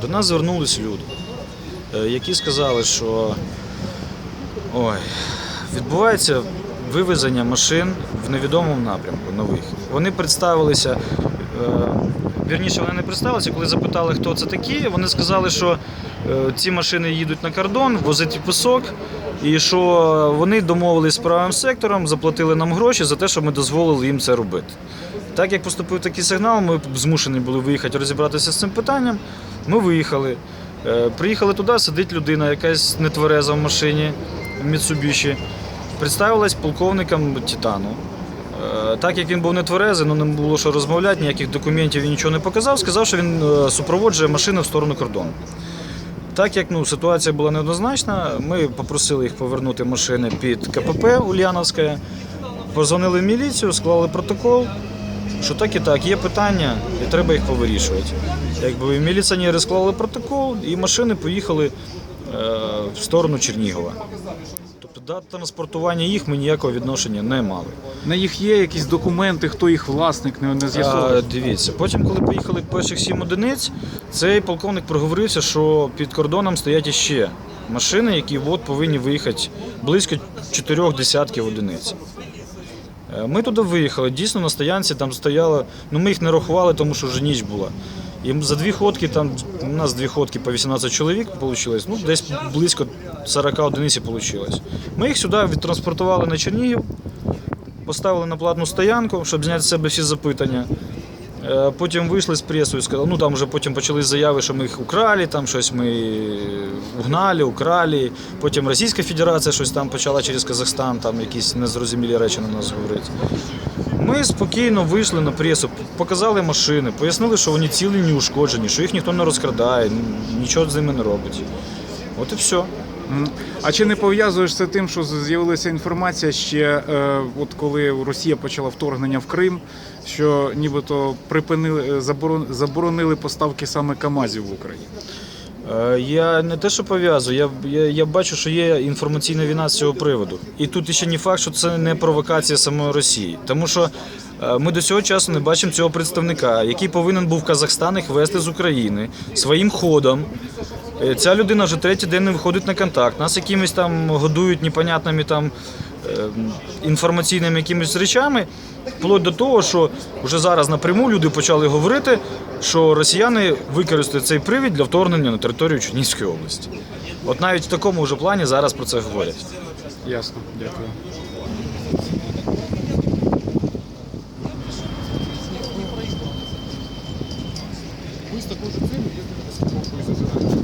До нас звернулись люди, е, які сказали, що ой, відбувається вивезення машин в невідомому напрямку нових. Вони представилися. е, Вірніше, вони не представилися, коли запитали, хто це такі, вони сказали, що е, ці машини їдуть на кордон, возити пісок, і що вони домовились з правим сектором, заплатили нам гроші за те, що ми дозволили їм це робити. Так як поступив такий сигнал, ми змушені були виїхати розібратися з цим питанням. Ми виїхали. Е, Приїхали туди, сидить людина, якась нетвереза в машині Mitsubishi. Представилась полковником Титану. Е, Так як він був нетверезий, ну не було що розмовляти, ніяких документів він нічого не показав, сказав, що він е, супроводжує машину в сторону кордону. Так як ну, ситуація була неоднозначна, ми попросили їх повернути машини під КПП Ульяновське, позвонили в міліцію, склали протокол, що так і так, є питання, і треба їх повирішувати. Якби міліціонери склали протокол, і машини поїхали е, в сторону Чернігова. Тобто до транспортування їх ми ніякого відношення не мали. На їх є якісь документи, хто їх власник, не, не з'ясовує. дивіться, потім, коли поїхали перших сім одиниць, цей полковник проговорився, що під кордоном стоять іще машини, які от повинні виїхати близько чотирьох десятків одиниць. Е, Ми туди виїхали. Дійсно на стоянці там стояло. Ну ми їх не рахували, тому що вже ніч була. І за дві ходки, там у нас дві ходки по 18 чоловік вийшло, ну десь близько 40 одиниць вийшло. Ми їх сюди відтранспортували на Чернігів, поставили на платну стоянку, щоб зняти з себе всі запитання. Е, Потім вийшли з пресою і сказали, ну там вже потім почались заяви, що ми їх украли, там щось ми угнали, украли. Потім Російська Федерація щось там почала через Казахстан, там якісь незрозумілі речі на нас говорити. Ми спокійно вийшли на пресу, показали машини, пояснили, що вони цілі не ушкоджені, що їх ніхто не розкрадає, нічого з ними не робить. От і все. А чи не пов'язуєш це тим, що з'явилася інформація ще, е, от коли Росія почала вторгнення в Крим, що нібито припинили е, заборон- заборонили поставки саме КАМАЗів в Україну? Е, Я не те, що пов'язую, я, я, я бачу, що є інформаційна війна з цього приводу. І тут ще не факт, що це не провокація самої Росії. Тому що е, ми до цього часу не бачимо цього представника, який повинен був Казахстан їх вести з України своїм ходом. Е, Ця людина вже третій день не виходить на контакт. Нас якимись там годують непонятними там е, інформаційними якимись речами, вплоть до того, що вже зараз напряму люди почали говорити, що росіяни використають цей привід для вторгнення на територію Чернігівської області. От навіть в такому вже плані зараз про це говорять. Ясно, дякую. this is a